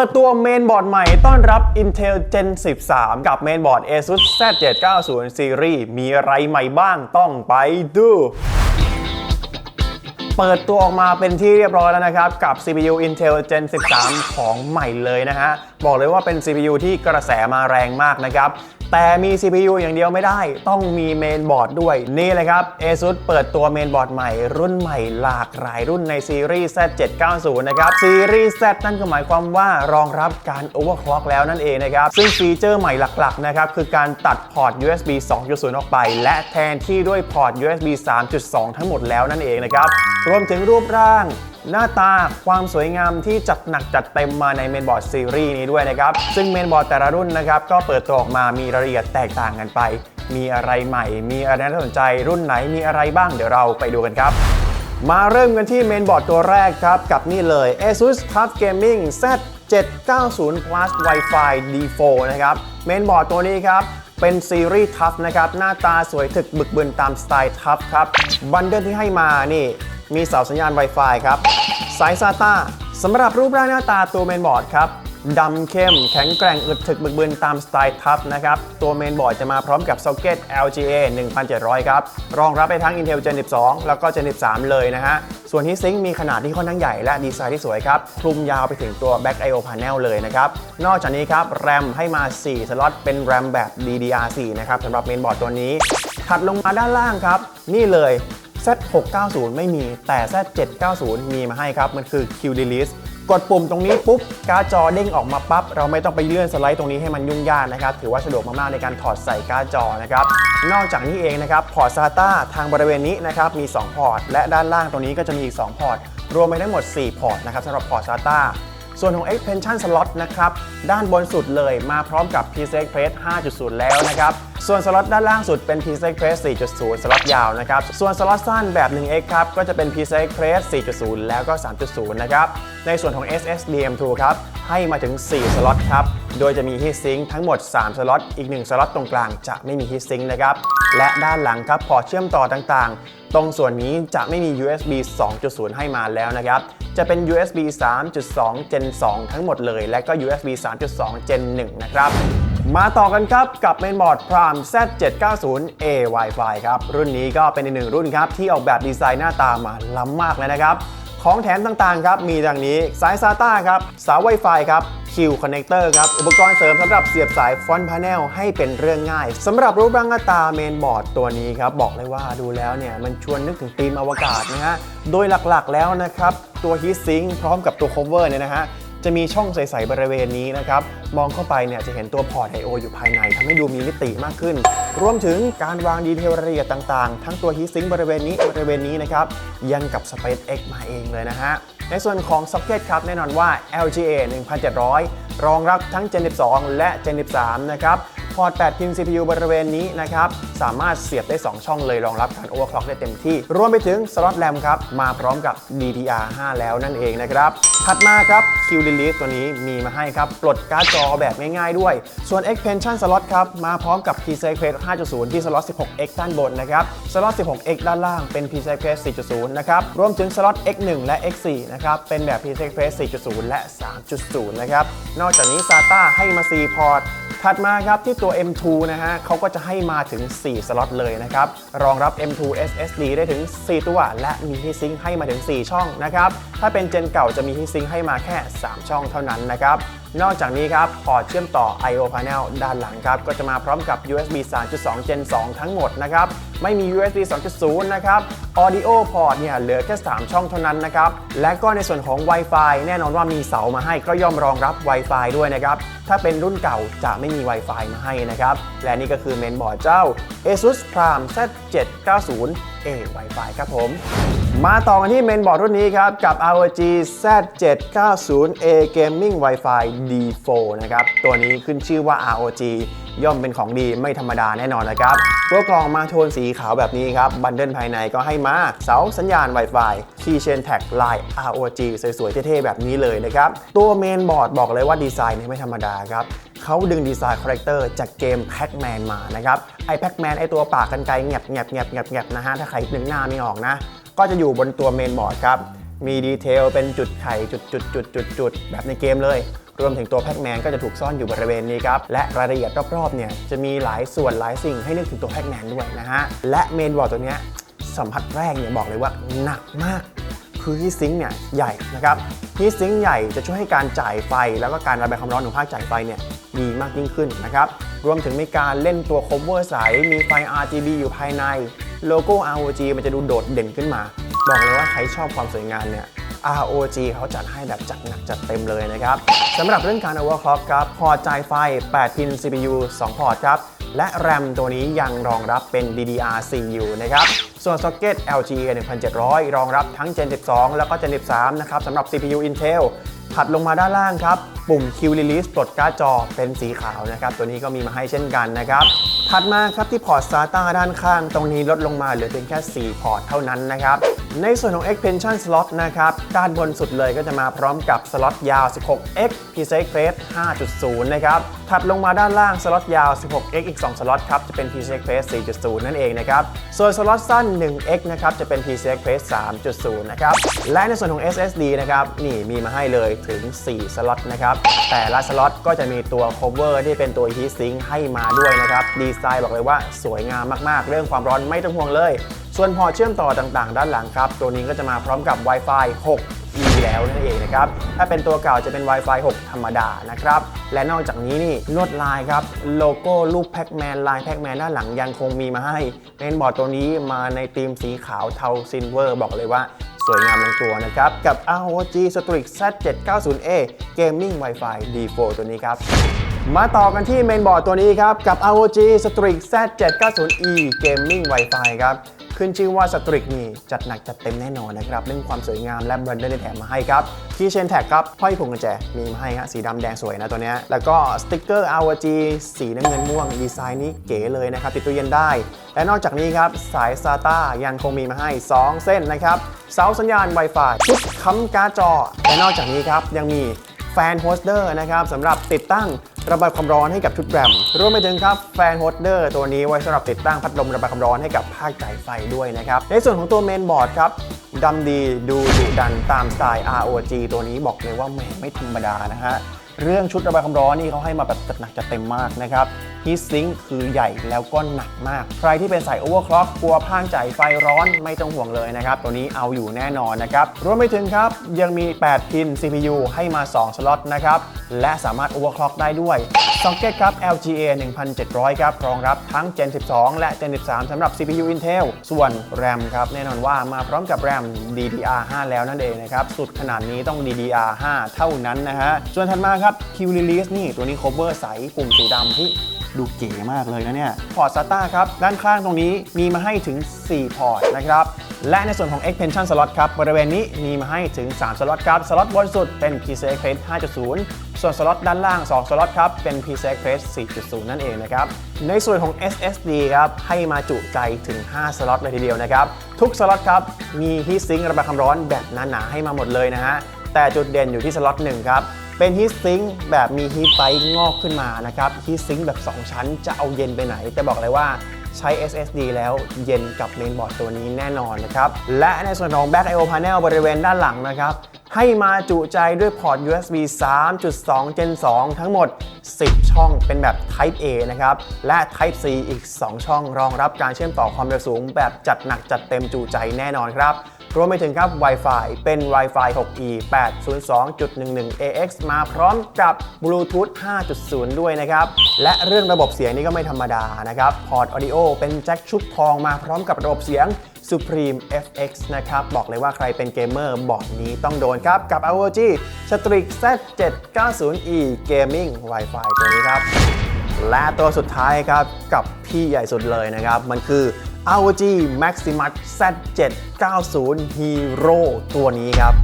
ปิดตัวเมนบอร์ดใหม่ต้อนรับ Intel Gen 13 กับเมนบอร์ด ASUS Z790 Series มีอะไรใหม่บ้างต้องไปดูเปิดตัวออกมาเป็นที่เรียบร้อยแล้วนะครับ กับ CPU Intel Gen 13 ของใหม่เลยนะฮะ บอกเลยว่าเป็น CPU ที่กระแสมาแรงมากนะครับ แต่มี CPU อย่างเดียวไม่ได้ ต้องมีเมนบอร์ดด้วย นี่เลยครับ ASUS เปิดตัวเมนบอร์ดใหม่ รุ่นใหม่หลากหลายรุ่นในซีรีส์ Z790 นะครับ ซีรีส์ Z นั่นก็หมายความว่ารองรับการ overclock แล้วนั่นเองนะครับ ซึ่งฟีเจอร์ใหม่หลักๆ นะครับ คือการตัดพอร์ต USB 2.0 ออกไป และแทนที่ด้วยพอร์ต USB 3.2 ทั้งหมดแล้วนั่นเองนะครับ รวมถึงรูปร่าง หน้าตาความสวยงามที่จัดหนักจัดเต็มมาในเมนบอร์ดซีรีส์นี้ด้วยนะครับ ซึ่งเมนบอร์ดแต่ละรุ่นนะครับ ก็เปิดตัวออกมามีรายละเอียดแตกต่างกันไป มีอะไรใหม่ มีอะไรน่าสนใจ รุ่นไหนมีอะไรบ้างเดี๋ยวเราไปดูกันครับ มาเริ่มกันที่เมนบอร์ดตัวแรกครับ กับนี่เลย ASUS TUF Gaming Z790 Plus Wi-Fi D4 นะครับ เมนบอร์ดตัวนี้ครับ เป็นซีรีส์ทัฟนะครับ หน้าตาสวยถึกบึกบึนตามสไตล์ทัฟครับ บันเดิลที่ให้มานี่ มีเสาสัญญาณ Wi-Fi ครับสาย SATA สำหรับรูปร่างหน้าตาตัวเมนบอร์ดครับดำเข้มแข็งแกร่งอึดถึกบึกบึนตามสไตล์ทัฟนะครับ ตัวเมนบอร์ดจะมาพร้อมกับซ็อกเก็ต LGA 1700 ครับ รองรับไปทั้ง Intel Gen 12 แล้วก็ Gen 13 เลยนะฮะ ส่วนที่ซิงค์มีขนาดที่ค่อนข้างใหญ่และดีไซน์ที่สวยครับ คลุมยาวไปถึงตัว Back I/O Panel เลยนะครับ นอกจากนี้ครับ แรมให้มา 4 สล็อตเป็นแรมแบบ DDR4 นะครับสำหรับเมนบอร์ดตัวนี้ ถัดลงมาด้านล่างครับ นี่เลย Z690 ไม่มีแต่ Z790 มีมาให้ครับ มันคือ Q Release กดปุ่มตรงนี้ปุ๊บ การ์ดจอเด้งออกมาปั๊บ เราไม่ต้องไปเลื่อนสไลด์ตรงนี้ให้มันยุ่งยากนะครับ ถือว่าสะดวกมาก ๆ ในการถอดใส่การ์ดจอนะครับ นอกจากนี้เองนะครับ พอร์ต SATA ทางบริเวณนี้นะครับ มี 2 พอร์ต และด้านล่างตรงนี้ก็จะมีอีก 2 พอร์ต รวมไปทั้งหมด 4 พอร์ตนะครับสำหรับพอร์ต SATA ส่วนของ extension slot นะครับ ด้านบนสุดเลยมาพร้อมกับ PCI Express 5.0 แล้วนะครับ ส่วนสล็อตด้านล่างสุดเป็น PCI Express 4.0 สล็อตยาวนะครับ ส่วนสล็อตสั้นแบบ 1x ครับก็จะเป็น PCI Express 4.0 แล้วก็ 3.0 นะครับ ในส่วนของ SSDM2 ครับให้มาถึง 4 สล็อตครับ โดยจะมี Heat Sink ทั้งหมด 3 สล็อต อีก 1 สล็อตตรงกลางจะไม่มี Heat Sink นะครับ และด้านหลังครับพอร์ตเชื่อมต่อต่างๆ ตรงส่วนนี้จะไม่มี USB 2.0 ให้มาแล้วนะครับ จะเป็น USB 3.2 Gen 2 ทั้งหมดเลย และก็ USB 3.2 Gen 1 นะครับ มาต่อกันครับกับเมนบอร์ด Prime Z790A Wi-Fi ครับ รุ่นนี้ก็เป็นอีกหนึ่งรุ่นครับ ที่ออกแบบดีไซน์หน้าตามาล้ำมากเลยนะครับ ของแถมต่างๆครับ มีดังนี้สาย SATA ครับ สาย Wi-Fi ครับ Q Connector ครับ อุปกรณ์เสริมสำหรับเสียบสายฟอนต์พา n e l ให้เป็นเรื่องง่ายสำหรับรูปร่างหน้าตาเมนบอร์ดตัวนี้ครับ บอกเลยว่าดูแล้วเนี่ย มันชวนนึกถึงธีมอวกาศนะฮะ โดยหลักๆแล้วนะครับ ตัว Heat Sink พร้อมกับตัว cover เนี่ยนะฮะ จะมีช่องใสๆบริเวณนี้นะครับ มองเข้าไปเนี่ยจะเห็นตัวพอร์ต I/O อยู่ภายในทำให้ดูมีมิติมากขึ้น รวมถึงการวางดีเทลรายละเอียดต่างๆ ทั้งตัวฮีซิงบริเวณนี้บริเวณนี้นะครับยังกับ SpaceX มาเองเลยนะฮะ ในส่วนของซ็อกเก็ตครับแน่นอนว่า LGA 1700 รองรับทั้ง Gen 12 และ Gen 13 นะครับ พอร์ต 8 พิน CPU บริเวณนี้นะครับ สามารถเสียบได้ 2 ช่องเลยรองรับการ overclock ได้เต็มที่ รวมไปถึงสล็อตแรมครับ มาพร้อมกับ DDR5 แล้วนั่นเองนะครับ ถัดมาครับ Q Release ตัวนี้มีมาให้ครับ ปลดการ์ดจอแบบง่ายๆด้วย ส่วน Expansion Slot ครับ มาพร้อมกับ PCI Express 5.0 ที่สล็อต 16x ด้านบนนะครับ สล็อต 16x ด้านล่างเป็น PCI Express 4.0 นะครับ รวมถึงสล็อต X1 และ X4 นะครับ เป็นแบบ PCI Express 4.0 และ 3.0 นะครับ นอกจากนี้ SATA ให้มา 4 พอร์ต ถัดมาครับที่ตัว M2 นะฮะเขาก็จะให้มาถึง 4 สล็อตเลยนะครับ รองรับ M2 SSD ได้ถึง 4 ตัว และมีฮีซิงค์ให้มาถึง 4 ช่องนะครับ ถ้าเป็นเจนเก่าจะมีฮีซิงค์ให้มาแค่ 3 ช่องเท่านั้นนะครับนอกจากนี้ครับพอร์ตเชื่อมต่อ I/O Panel ด้านหลังครับก็จะมาพร้อมกับ USB 3.2 Gen 2 ทั้งหมดนะครับไม่มี USB 2.0 นะครับ Audio Port เนี่ยเหลือแค่ 3 ช่องเท่านั้นนะครับ และก็ในส่วนของ Wi-Fi แน่นอนว่ามีเสามาให้ก็ย่อมรองรับ Wi-Fi ด้วยนะครับ ถ้าเป็นรุ่นเก่าจะไม่มี Wi-Fi มาให้นะครับ และนี่ก็คือเมนบอร์ดเจ้า ASUS Prime Z790A Wi-Fi ครับผม มาต่อกันที่เมนบอร์ดรุ่นนี้ครับ กับ ROG Z790A Gaming Wi-Fi D4 นะครับ ตัวนี้ขึ้นชื่อว่า ROG ย่อมเป็นของดีไม่ธรรมดาแน่นอนนะครับ ตัวกล่องมาโทนสีขาวแบบนี้ครับ บันเดิลภายในก็ให้มา เสาสัญญาณ Wi-Fi Keychain Tag ลาย ROG สวยๆ เท่ๆ แบบนี้เลยนะครับ ตัวเมนบอร์ดบอกเลยว่าดีไซน์นี่ไม่ธรรมดาครับเขาดึงดีไซน์คาแรคเตอร์จากเกม Pac-Man มานะครับ ไอ้ Pac-Man ไอตัวปากกันไกลแงบแงบแงบแงบแงบนะฮะ ถ้าใครนึกหน้าไม่ออกนะ ก็จะอยู่บนตัวเมนบอร์ดครับ มีดีเทลเป็นจุดไข่จุดจุดจุดจุดจุดแบบในเกมเลย รวมถึงตัวแพ็กแมนก็จะถูกซ่อนอยู่บริเวณนี้ครับ และรายละเอียดรอบๆเนี่ยจะมีหลายส่วนหลายสิ่งให้นึกถึงตัวแพ็กแมนด้วยนะฮะ และเมนบอร์ดตัวนี้สัมผัสแรกเนี่ยบอกเลยว่าหนักมากคือฮีทซิงค์เนี่ยใหญ่นะครับฮีทซิงค์ใหญ่จะช่วยให้การจ่ายไฟ แล้วก็การระบายความร้อนของภาคจ่ายไฟเนี่ยดีมากยิ่งขึ้นนะครับ รวมถึงมีการเล่นตัว cover ใสมีไฟ RGB อยู่ภายใน โลโก้ ROG มันจะดูโดดเด่นขึ้นมา บอกเลยว่าใครชอบความสวยงามเนี่ย ROG เขาจัดให้แบบจัดหนักจัดเต็มเลยนะครับสำหรับเรื่องการ overclock ครับ พอร์ตจ่ายไฟ 8 พิน CPU 2 พอร์ตครับ และ RAM ตัวนี้ยังรองรับเป็น DDR4U นะครับ ส่วนซ็อกเก็ต LGA 1700 รองรับทั้ง Gen 12 แล้วก็ Gen 13 นะครับสำหรับ CPU Intel ถัดลงมาด้านล่างครับ ปุ่ม Q Release ปลดการ์ดจอเป็นสีขาวนะครับ ตัวนี้ก็มีมาให้เช่นกันนะครับ ถัดมาครับที่พอร์ต SATA ด้านข้าง ตรงนี้ลดลงมาเหลือเพียงแค่ 4 พอร์ตเท่านั้นนะครับ ในส่วนของ expansion slot นะครับ ด้านบนสุดเลยก็จะมาพร้อมกับสล็อตยาว 16x PCI Express 5.0 นะครับ ถัดลงมาด้านล่างสล็อตยาว 16x อีก 2 สล็อตครับ จะเป็น PCI Express 4.0 นั่นเองนะครับ ส่วนสล็อตสั้น 1x นะครับ จะเป็น PCI Express 3.0 นะครับ และในส่วนของ SSD นะครับ นี่มีมาให้เลยถึง 4 สล็อตนะครับแต่ละสล็อตก็จะมีตัว cover ที่เป็นตัว heatsink ให้มาด้วยนะครับ ดีไซน์บอกเลยว่าสวยงามมากๆ เรื่องความร้อนไม่ต้องห่วงเลย ส่วนพอเชื่อมต่อต่างๆ ด้านหลังครับ ตัวนี้ก็จะมาพร้อมกับ Wi-Fi 6 E แล้วนั่นเองนะครับ ถ้าเป็นตัวเก่าจะเป็น Wi-Fi 6 ธรรมดานะครับ และนอกจากนี้นี่ลวดลายครับ โลโก้รูปแพ็กแมนลายแพ็กแมนด้านหลังยังคงมีมาให้เป็นบอร์ดตัวนี้มาในธีมสีขาวเทาซิลเวอร์ บอกเลยว่า สวยงามลงตัวนะครับ กับ ROG Strix Z790A Gaming Wi-Fi D4 ตัวนี้ครับมาต่อกันที่เมนบอร์ดตัวนี้ครับ กับ ROG Strix Z790E Gaming Wi-Fi ครับ ขึ้นชื่อว่า Strix นี่จัดหนักจัดเต็มแน่นอนนะครับ เรื่องความสวยงามและแบรนด์ได้แถมมาให้ครับ ที่เชนแท็กครับห้อยพวงกุญแจมีมาให้ฮะสีดำแดงสวยนะตัวเนี้ยแล้วก็สติกเกอร์ RG สีน้ำเงินม่วงดีไซน์นี้เก๋เลยนะครับ ติดตู้เย็นได้ และนอกจากนี้ครับสาย SATA ยังคงมีมาให้ 2 เส้นนะครับเสาสัญญาณ Wi-Fi ชุดค้ำการ์ดจอ และนอกจากนี้ครับยังมี แฟนโฮสเดอร์นะครับสำหรับติดตั้งระบายความร้อนให้กับชุดแรมรวมไปถึงครับแฟนโฮสเดอร์ตัวนี้ไว้สำหรับติดตั้งพัดลมระบายความร้อนให้กับภาคจ่ายไฟด้วยนะครับ ในส่วนของตัวเมนบอร์ดครับดำดีดูดุดันตามสไตล์ ROG ตัวนี้บอกเลยว่าแหมไม่ธรรมดานะฮะเรื่องชุดระบายความร้อนนี่เขาให้มาแบบจัดหนักจัดเต็มมากนะครับ ฮีทซิงค์คือใหญ่แล้วก็หนักมาก ใครที่เป็นสายโอเวอร์คล็อกกลัวพางจ่ายไฟร้อนไม่ต้องห่วงเลยนะครับ ตัวนี้เอาอยู่แน่นอนนะครับรวมไปถึงครับ ยังมี 8 พิน CPU ให้มา 2 สล็อตนะครับ และสามารถโอเวอร์คล็อกได้ด้วยซ็อกเก็ตครับ LGA 1700 ครับ รองรับทั้ง Gen 12 และ Gen 13สำหรับ CPU Intel ส่วน RAM ครับแน่นอนว่ามาพร้อมกับ RAM DDR5 แล้วนั่นเองนะครับ สุดขนาดนี้ต้อง DDR5 เท่านั้นนะฮะส่วนถัดมาครับ Q Release นี่ตัวนี้ cover ใสปุ่มสีดำที่ ดูเก๋มากเลยนะเนี่ย พอร์ต SATA ครับ ด้านข้างตรงนี้มีมาให้ถึง 4 พอร์ตนะครับ และในส่วนของ extension slot ครับ บริเวณนี้มีมาให้ถึง 3 สล็อตครับ สล็อตบนสุดเป็น PCI Express 5.0 ส่วนสล็อตด้านล่าง 2 สล็อตครับ เป็น PCI Express 4.0 นั่นเองนะครับ ในส่วนของ SSD ครับ ให้มาจุใจถึง 5 สล็อตเลยทีเดียวนะครับ ทุกสล็อตครับ มีฮีทซิงค์ระบายความร้อนแบบหนาๆให้มาหมดเลยนะฮะ แต่จุดเด่นอยู่ที่สล็อตหนึ่งครับ เป็นฮีทซิงค์แบบมีฮีทไฟงอกขึ้นมานะครับฮีทซิงค์แบบ 2 ชั้นจะเอาเย็นไปไหน แต่บอกเลยว่าใช้ SSD แล้วเย็นกับเมนบอร์ดตัวนี้แน่นอนนะครับ และในส่วนของ Back I/O Panel บริเวณด้านหลังนะครับ ให้มาจุใจด้วยพอร์ต USB 3.2 Gen 2 ทั้งหมด 10 ช่องเป็นแบบ Type A นะครับ และ Type C อีก 2 ช่องรองรับการเชื่อมต่อความเร็วสูงแบบจัดหนักจัดเต็มจุใจแน่นอนครับ รวมไปถึงครับ Wi-Fi เป็น Wi-Fi 6E 802.11 AX มาพร้อมกับ Bluetooth 5.0 ด้วยนะครับ และเรื่องระบบเสียงนี่ก็ไม่ธรรมดานะครับ พอร์ต Audio เป็นแจ็คชุบทองมาพร้อมกับระบบเสียง Supreme FX นะครับ บอกเลยว่าใครเป็นเกมเมอร์บอร์ดนี้ต้องโดนครับ กับ ROG Strix Z790E Gaming Wi-Fi ตัวนี้ครับ และตัวสุดท้ายครับกับพี่ใหญ่สุดเลยนะครับ มันคือ ROG Maximus Z790 Hero ตัวนี้ครับ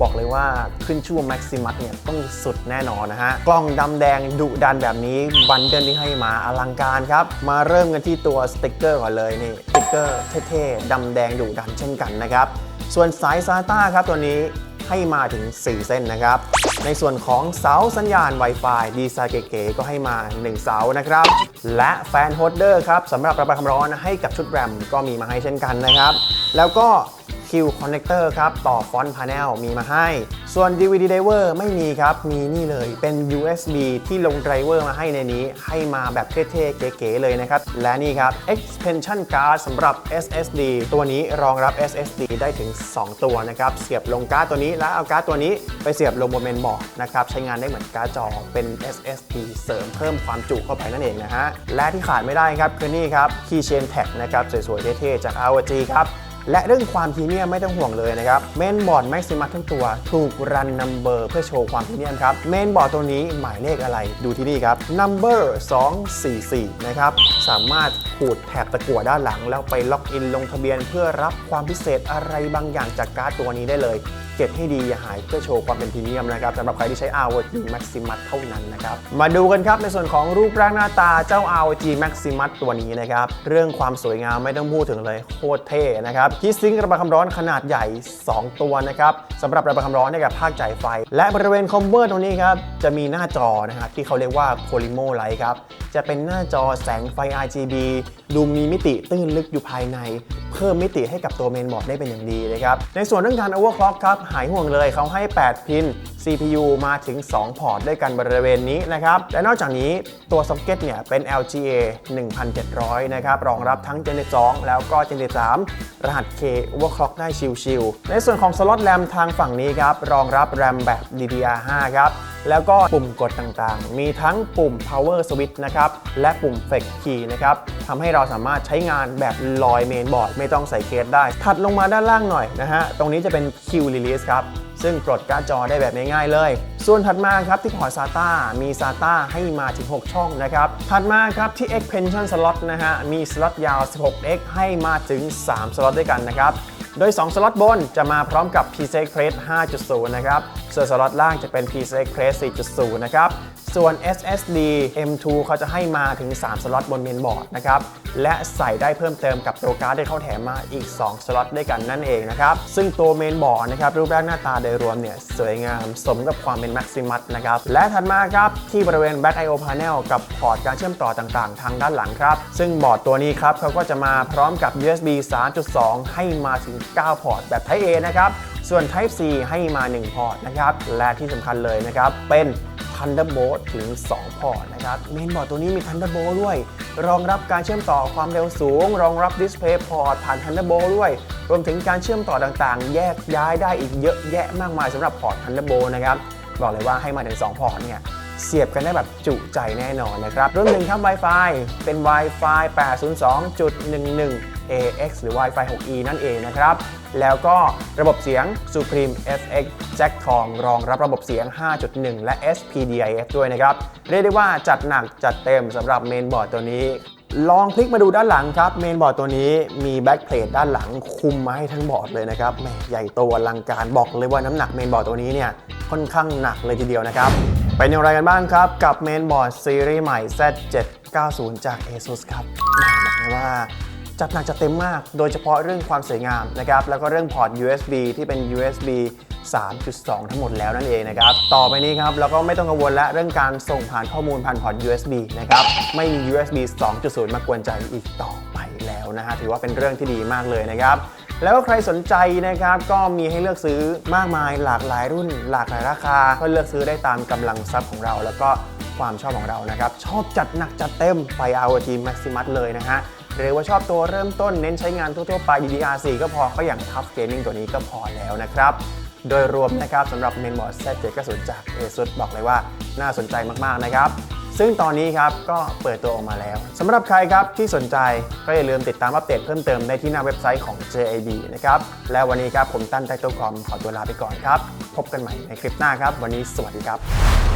บอกเลยว่าขึ้นชื่อว่า Maximus เนี่ยต้องสุดแน่นอนนะฮะ กล้องดำแดงดุดันแบบนี้บันเดิลที่ให้มาอลังการครับ มาเริ่มกันที่ตัวสติกเกอร์ก่อนเลยนี่สติกเกอร์เท่ๆดำแดงดุดันเช่นกันนะครับ ส่วนสาย SATA ครับตัวนี้ ให้มาถึง 4 เส้นนะครับ ในส่วนของเสาสัญญาณ Wi-Fi ดีไซน์เก๋ๆก็ให้มา 1 เสานะครับ และแฟนโฮลเดอร์ครับสำหรับระบายความร้อนให้กับชุดแรมก็มีมาให้เช่นกันนะครับ แล้วก็ แ Q connector ครับ ต่อ front panel มีมาให้ ส่วน DVD driver ไม่มีครับ มีนี่เลยเป็น USB ที่ลง driver มาให้ในนี้ ให้มาแบบเท่ๆ เก๋ๆเลยนะครับ และนี่ครับ expansion card สำหรับ SSD ตัวนี้รองรับ SSD ได้ถึง 2 ตัวนะครับ เสียบลงการ์ดตัวนี้แล้วเอาการ์ดตัวนี้ไปเสียบลงบนเมนบอร์ดนะครับ ใช้งานได้เหมือนการ์ดจอเป็น SSD เสริมเพิ่มความจุเข้าไปนั่นเองนะฮะ และที่ขาดไม่ได้ครับคือนี่ครับ Keychain Tag นะครับสวยๆเท่ๆจาก ROG ครับ และเรื่องความพรีเมียมไม่ต้องห่วงเลยนะครับเมนบอร์ดแม็กซิมัสทั้งตัว ถูกรันนัมเบอร์เพื่อโชว์ความพรีเมียมครับเมนบอร์ดตัวนี้หมายเลขอะไรดูที่นี่ครับนัมเบอร์244 นะครับ สามารถขูดแถบตะกั่วด้านหลัง แล้วไปล็อกอินลงทะเบียนเพื่อรับความพิเศษอะไรบางอย่างจากการ์ดตัวนี้ได้เลย เก็บให้ดีอย่าหายเพื่อโชว์ความเป็นพรีเมียมนะครับสำหรับใครที่ใช้ ROG Maximus เท่านั้นนะครับมาดูกันครับในส่วนของรูปร่างหน้าตาเจ้า ROG Maximus ตัวนี้นะครับเรื่องความสวยงามไม่ต้องพูดถึงเลยโคตรเท่นะครับคีซิงค์ระบายความร้อนขนาดใหญ่ 2 ตัวนะครับสำหรับระบายความร้อนให้กับภาคจ่ายไฟ และบริเวณคอมเวอร์ตรงนี้ครับจะมีหน้าจอนะครับที่เขาเรียกว่า Polymo Light ครับจะเป็นหน้าจอแสงไฟ RGB ดูมีมิติตื้นลึกอยู่ภายใน เพิ่มมิติให้กับตัวเมนบอร์ดได้เป็นอย่างดีนะครับในส่วนเรื่องการ overclock ครับหายห่วงเลยเขาให้ 8 พิน CPU มาถึง 2 พอร์ตด้วยกันบริเวณนี้นะครับและนอกจากนี้ตัวซ็อกเก็ตเนี่ยเป็น LGA 1700 นะครับรองรับทั้ง Gen 2 แล้วก็ Gen 3รหัส K overclock ได้ชิวๆในส่วนของสล็อตแรมทางฝั่งนี้ครับรองรับแรมแบบ DDR5 ครับแล้วก็ปุ่มกดต่างๆ มีทั้งปุ่ม power switch นะครับ และปุ่ม flex key นะครับทำให้เราสามารถใช้งานแบบลอยเมนบอร์ดไม่ต้องใส่เคสได้ ถัดลงมาด้านล่างหน่อยนะฮะ ตรงนี้จะเป็น Q release ครับ ซึ่งปลดการ์ดจอได้แบบง่ายๆเลย ส่วนถัดมาครับที่พอร์ต SATA มี SATA ให้มาถึง 6 ช่องนะครับ ถัดมาครับที่ expansion slot นะฮะ มีสล็อตยาว 16x ให้มาถึง 3 สล็อตด้วยกันนะครับ โดย 2 สล็อตบนจะมาพร้อมกับ p c e x Press 5.0 นะครับ ส่วนสล็อตล่างจะเป็น p c e x Press 4.0 นะครับ ส่วน SSD M2 เขาจะให้มาถึง 3 สล็อตบนเมนบอร์ดนะครับ และใส่ได้เพิ่มเติมกับตัวการ์ดที่เขาแถมมาอีก 2 สล็อตด้วยกันนั่นเองนะครับ ซึ่งตัวเมนบอร์ดนะครับรูปร่างหน้าตาโดยรวมเนี่ยสวยงามสมกับความเป็น Maximus นะครับ และถัดมาครับ ที่บริเวณ Back I/O Panel กับพอร์ตการเชื่อมต่อต่างๆ ทางด้านหลังครับ ซึ่งบอร์ดตัวนี้ครับเขาก็จะมาพร้อมกับ USB 3.2 ให้มาถึง 9 พอร์ตแบบ Type A นะครับส่วน Type C ให้มา 1 พอร์ตนะครับและที่สำคัญเลยนะครับเป็น Thunderbolt ถึง 2 พอร์ตนะครับเมนบอร์ดตัวนี้มี Thunderbolt ด้วย รองรับการเชื่อมต่อความเร็วสูง รองรับ Display Port ผ่าน Thunderbolt ด้วย รวมถึงการเชื่อมต่อต่างๆ แยกย้ายได้อีกเยอะแยะมากมายสำหรับพอร์ต Thunderbolt นะครับบอกเลยว่าให้มาถึง 2 พอร์ตเนี่ยเสียบกันได้แบบจุใจแน่นอนนะครับรวมถึงครับ Wi-Fi เป็น Wi-Fi 802.11 AX หรือ Wi-Fi 6E นั่นเองนะครับ แล้วก็ระบบเสียง Supreme FX Jack ทองรองรับระบบเสียง 5.1 และ SPDIF ด้วยนะครับ เรียกได้ว่าจัดหนักจัดเต็มสำหรับเมนบอร์ดตัวนี้ ลองคลิกมาดูด้านหลังครับ เมนบอร์ดตัวนี้มีแบ็กเพลทด้านหลังคุมมาให้ทั้งบอร์ดเลยนะครับแหมใหญ่โตอลังการบอกเลยว่าน้ำหนักเมนบอร์ดตัวนี้เนี่ยค่อนข้างหนักเลยทีเดียวนะครับเป็นอย่างไรกันบ้างครับ กับเมนบอร์ดซีรีส์ใหม่ Z790 จาก ASUS ครับแหม่บอกเลยว่า จัดหนักจัดเต็มมาก โดยเฉพาะเรื่องความสวยงามนะครับ แล้วก็เรื่องพอร์ต USB ที่เป็น USB 3.2 ทั้งหมดแล้วนั่นเองนะครับ ต่อไปนี้ครับเราก็ไม่ต้องกังวลและเรื่องการส่งผ่านข้อมูลผ่านพอร์ต USB นะครับ ไม่มี USB 2.0 มากวนใจอีกต่อไปแล้วนะฮะ ถือว่าเป็นเรื่องที่ดีมากเลยนะครับ แล้วก็ใครสนใจนะครับก็มีให้เลือกซื้อมากมายหลากหลายรุ่น หลากหลายราคา ก็เลือกซื้อได้ตามกำลังทรัพย์ของเรา แล้วก็ความชอบของเรานะครับ ชอบจัดหนักจัดเต็มไป ROG Maximus เลยนะฮะ หรือว่าชอบตัวเริ่มต้นเน้นใช้งานทั่วๆไป DDR4 ก็พอก็อย่าง Tough Gaming ตัวนี้ก็พอแล้วนะครับ โดยรวมนะครับสำหรับเมนบอร์ด Z790 จาก ASUS บอกเลยว่าน่าสนใจมากๆนะครับซึ่งตอนนี้ครับก็เปิดตัวออกมาแล้วสำหรับใครครับที่สนใจก็อย่าลืมติดตามอัปเดตเพิ่มเติมได้ที่หน้าเว็บไซต์ของ JID นะครับและวันนี้ครับผมตั้นไตโตคอมขอตัวลาไปก่อนครับ พบกันใหม่ในคลิปหน้าครับ วันนี้สวัสดีครับ